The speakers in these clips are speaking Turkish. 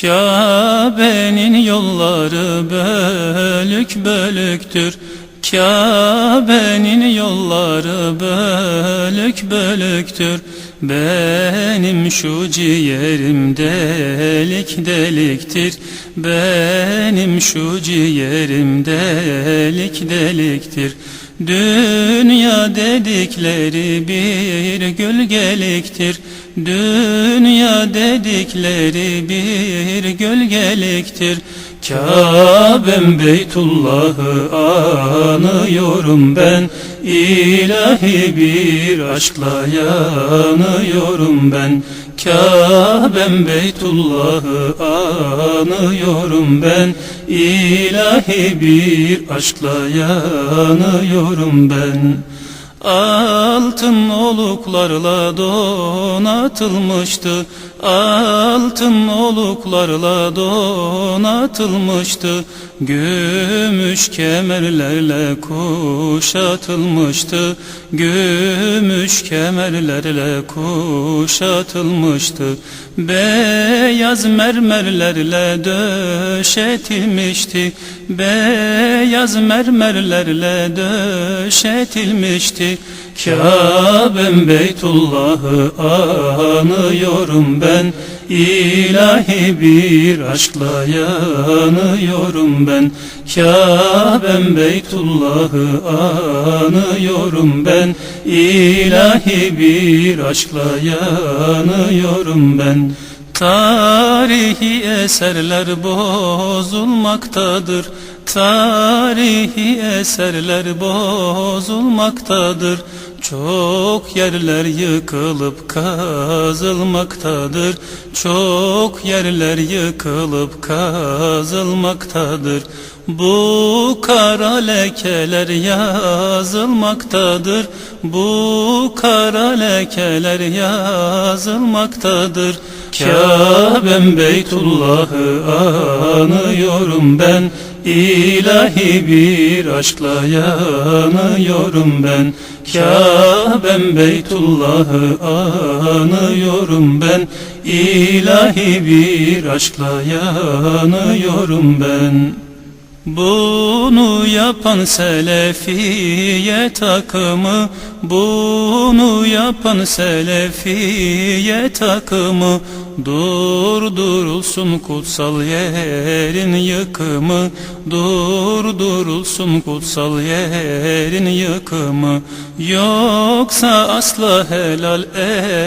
Kabe'nin yolları bölük bölüktür. Kabe'nin yolları bölük bölüktür. Benim şu ciğerim delik deliktir. Benim şu ciğerim delik deliktir. Dünya dedikleri bir gölgeliktir Dünya dedikleri bir gölgeliktir. Kabe'm Beytullah'ı anıyorum ben. İlahi bir aşkla yanıyorum ben. Kabe'm Beytullah'ı anıyorum ben. İlahi bir aşkla yanıyorum ben Altın oluklarla donatılmıştı. Altın oluklarla donatılmıştı. Gümüş kemerlerle kuşatılmıştı. Gümüş kemerlerle kuşatılmıştı. Beyaz mermerlerle döşetilmişti. Beyaz mermerlerle döşetilmişti Kabe'm Beytullah'ı anıyorum ben. İlahi bir aşkla yanıyorum ben. Kabe'm Beytullah'ı anıyorum ben. İlahi bir aşkla yanıyorum ben. Tarihi eserler bozulmaktadır Tarihi eserler bozulmaktadır Çok yerler yıkılıp kazılmaktadır. Çok yerler yıkılıp kazılmaktadır. Bu kara lekeler yazılmaktadır. Bu kara lekeler yazılmaktadır. Kabe'm Beytullah'ı anıyorum ben. İlahi bir aşkla yanıyorum ben Kabe'm Beytullah'ı anıyorum ben. İlahi bir aşkla yanıyorum ben. Bunu yapan selefiye takımı Bunu yapan selefiye takımı Durdurulsun kutsal yerin yıkımı. Durdurulsun kutsal yerin yıkımı. Yoksa asla helal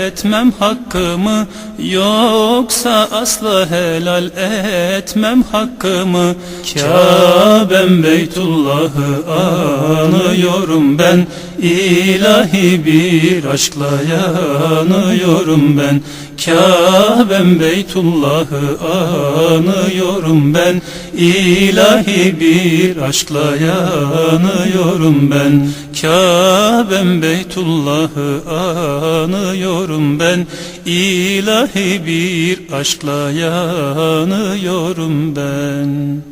etmem hakkımı. Yoksa asla helal etmem hakkımı. Kabe'm Beytullah'ı anıyorum ben İlahi bir aşkla yanıyorum ben. Kabe'm Beytullah'ı anıyorum ben. İlahi bir aşkla yanıyorum ben. Kabe'm Beytullah'ı anıyorum ben. İlahi bir aşkla yanıyorum ben